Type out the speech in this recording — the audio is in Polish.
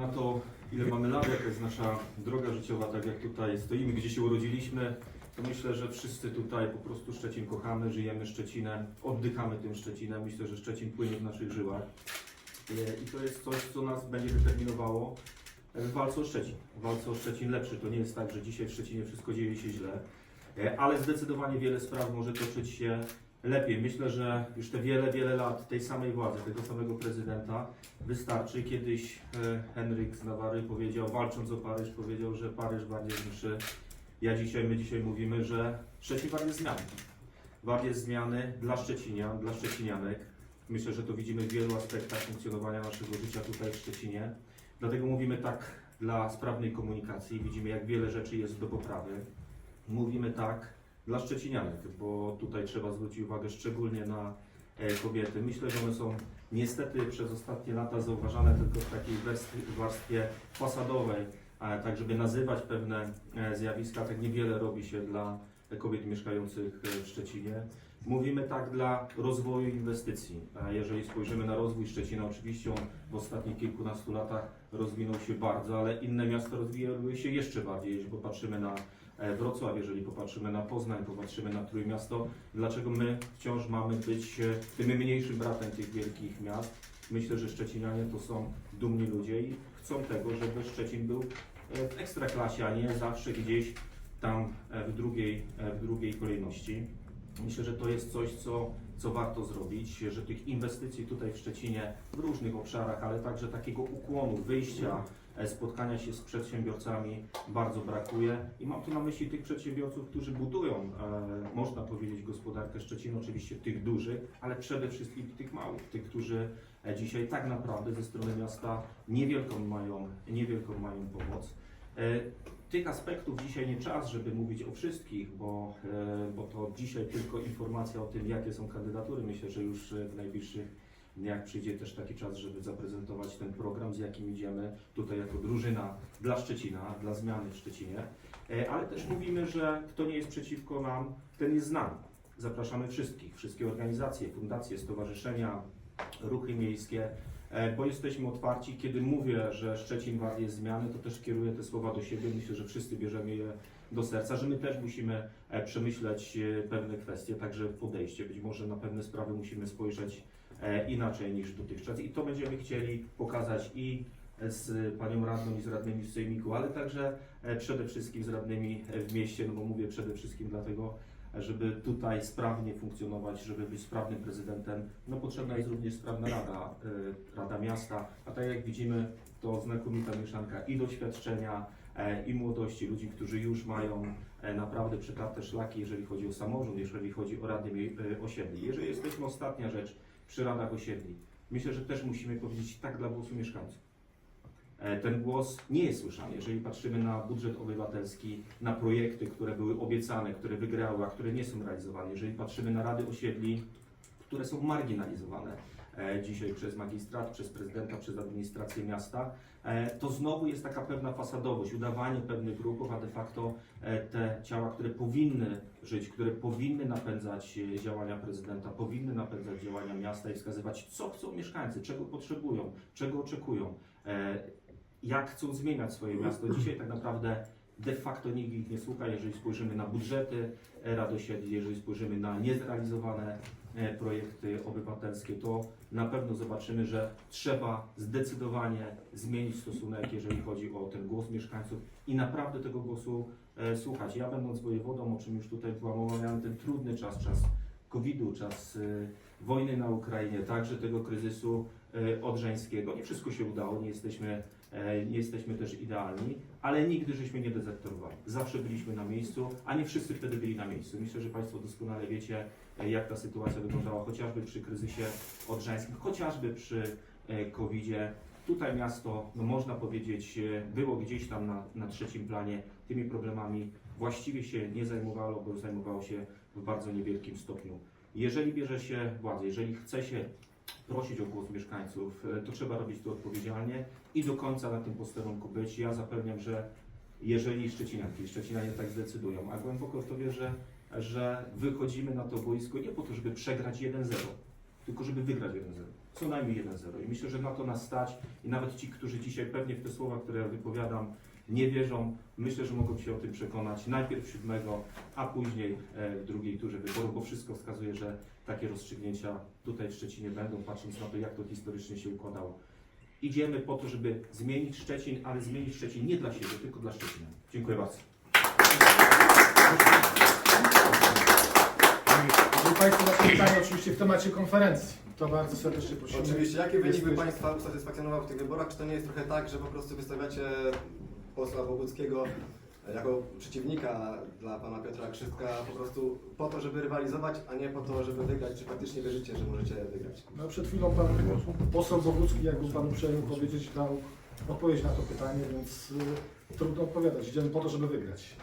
Na to, ile mamy lat, jaka jest nasza droga życiowa, tak jak tutaj stoimy, gdzie się urodziliśmy, to myślę, że wszyscy tutaj po prostu Szczecin kochamy, żyjemy Szczecinem, oddychamy tym Szczecinem. Myślę, że Szczecin płynie w naszych żyłach. E, I to jest coś, co nas będzie determinowało w walce o Szczecin. W walce o Szczecin lepszy. To nie jest tak, że dzisiaj w Szczecinie wszystko dzieje się źle, e, ale zdecydowanie wiele spraw może toczyć się lepiej. Myślę, że już te wiele, wiele lat tej samej władzy, tego samego prezydenta wystarczy. Kiedyś e, Henryk z Nawary powiedział, walcząc o Paryż, powiedział, że Paryż bardziej zniszczy. Ja dzisiaj, my dzisiaj mówimy, że Szczecin wart jest zmiany. Wart jest zmiany dla Szczecinian, dla Szczecinianek. Myślę, że to widzimy w wielu aspektach funkcjonowania naszego życia tutaj w Szczecinie. Dlatego mówimy tak dla sprawnej komunikacji. Widzimy, jak wiele rzeczy jest do poprawy. Mówimy tak dla Szczecinianek, bo tutaj trzeba zwrócić uwagę szczególnie na e, kobiety. Myślę, że one są niestety przez ostatnie lata zauważane tylko w takiej warstwie fasadowej, tak żeby nazywać pewne e, zjawiska, tak niewiele robi się dla kobiet mieszkających e, w Szczecinie. Mówimy tak dla rozwoju inwestycji. Jeżeli spojrzymy na rozwój Szczecina, oczywiście on w ostatnich kilkunastu latach rozwinął się bardzo, ale inne miasta rozwijały się jeszcze bardziej. Jeżeli popatrzymy na Wrocław, jeżeli popatrzymy na Poznań, popatrzymy na Trójmiasto, dlaczego my wciąż mamy być e, tym mniejszym bratem tych wielkich miast? Myślę, że Szczecinianie to są dumni ludzie i chcą tego, żeby Szczecin był e, w ekstraklasie, a nie zawsze gdzieś tam e, w drugiej, e, w drugiej kolejności. Myślę, że to jest coś, co, co warto zrobić, że tych inwestycji tutaj w Szczecinie w różnych obszarach, ale także takiego ukłonu, wyjścia, e, spotkania się z przedsiębiorcami bardzo brakuje. I mam tu na myśli tych przedsiębiorców, którzy budują, e, można powiedzieć, gospodarkę Szczecina, oczywiście tych dużych, ale przede wszystkim tych małych, tych, którzy e, dzisiaj tak naprawdę ze strony miasta niewielką mają, niewielką mają pomoc. E, tych aspektów dzisiaj nie czas, żeby mówić o wszystkich, bo, e, bo to dzisiaj tylko informacja o tym, jakie są kandydatury. Myślę, że już e, w najbliższych dniach przyjdzie też taki czas, żeby zaprezentować ten program, z jakim idziemy tutaj jako drużyna dla Szczecina, dla zmiany w Szczecinie. E, Ale też mówimy, że kto nie jest przeciwko nam, ten jest z nami. Zapraszamy wszystkich, wszystkie organizacje, fundacje, stowarzyszenia, ruchy miejskie, E, bo jesteśmy otwarci. Kiedy mówię, że Szczecin wart jest zmiany, to też kieruję te słowa do siebie. Myślę, że wszyscy bierzemy je do serca, że my też musimy e, przemyśleć pewne kwestie, także podejście. Być może na pewne sprawy musimy spojrzeć inaczej niż dotychczas i to będziemy chcieli pokazać i z panią radną i z radnymi z sejmiku, ale także e, przede wszystkim z radnymi e, w mieście, no bo mówię przede wszystkim dlatego, żeby tutaj sprawnie funkcjonować, żeby być sprawnym prezydentem, no potrzebna jest również sprawna rada, y, rada miasta, a tak jak widzimy, to znakomita mieszanka i doświadczenia, e, i młodości, ludzi, którzy już mają e, naprawdę przytarte szlaki, jeżeli chodzi o samorząd, jeżeli chodzi o e, osiedli. Jeżeli jesteśmy ostatnia rzecz przy radach osiedli, myślę, że też musimy powiedzieć tak dla głosu mieszkańców. E, Ten głos nie jest słyszany. Jeżeli patrzymy na budżet obywatelski, na projekty, które były obiecane, które wygrały, a które nie są realizowane, jeżeli patrzymy na rady osiedli, które są marginalizowane dzisiaj przez magistrat, przez prezydenta, przez administrację miasta, e, to znowu jest taka pewna fasadowość, udawanie pewnych ruchów, a de facto e, te ciała, które powinny żyć, które powinny napędzać e, działania prezydenta, powinny napędzać działania miasta i wskazywać, co chcą mieszkańcy, czego potrzebują, czego oczekują, e, jak chcą zmieniać swoje miasto. Dzisiaj tak naprawdę de facto nikt ich nie słucha, jeżeli spojrzymy na budżety e, rad osiedli, jeżeli spojrzymy na niezrealizowane e, projekty obywatelskie, to na pewno zobaczymy, że trzeba zdecydowanie zmienić stosunek, jeżeli chodzi o ten głos mieszkańców i naprawdę tego głosu e, słuchać. Ja będąc wojewodą, o czym już tutaj była mowa, miałem ten trudny czas, czas COVID-u, czas e, wojny na Ukrainie, także tego kryzysu e, odrzeńskiego. Nie wszystko się udało, nie jesteśmy, e, nie jesteśmy też idealni, ale nigdy żeśmy nie dezerterowali. Zawsze byliśmy na miejscu, a nie wszyscy wtedy byli na miejscu. Myślę, że Państwo doskonale wiecie, e, jak ta sytuacja wyglądała, chociażby przy kryzysie odrzeńskim, chociażby przy e, COVID-zie. Tutaj miasto, no można powiedzieć, e, było gdzieś tam na, na trzecim planie tymi problemami. Właściwie się nie zajmowało, bo zajmowało się w bardzo niewielkim stopniu. Jeżeli bierze się władzę, jeżeli chce się prosić o głos mieszkańców, e, to trzeba robić to odpowiedzialnie i do końca na tym posterunku być. Ja zapewniam, że jeżeli Szczecinianki, Szczecinanie tak zdecydują, a głęboko w to wierzę, że wychodzimy na to boisko nie po to, żeby przegrać 1-0, tylko żeby wygrać 1-0. co najmniej 1-0. I myślę, że na to nas stać i nawet ci, którzy dzisiaj pewnie w te słowa, które wypowiadam, nie wierzą, myślę, że mogą się o tym przekonać najpierw 7, a później e, w drugiej turze wyboru, bo wszystko wskazuje, że takie rozstrzygnięcia tutaj w Szczecinie będą, patrząc na to, jak to historycznie się układało. Idziemy po to, żeby zmienić Szczecin, ale zmienić Szczecin nie dla siebie, tylko dla Szczecina. Dziękuję bardzo. Jeżeli Państwo macie pytania oczywiście w temacie konferencji, to bardzo serdecznie prosimy. Oczywiście, jaki wynik by Państwa usatysfakcjonował w tych wyborach? Czy to nie jest trochę tak, że po prostu wystawiacie posła Boguckiego jako przeciwnika dla Pana Piotra Krzywka po prostu po to, żeby rywalizować, a nie po to, żeby wygrać? Czy faktycznie wierzycie, że możecie wygrać? No, przed chwilą Pan poseł Bogucki, jakby Panu uprzejmie powiedzieć, dał odpowiedź na to pytanie, więc y, trudno odpowiadać. Idziemy po to, żeby wygrać.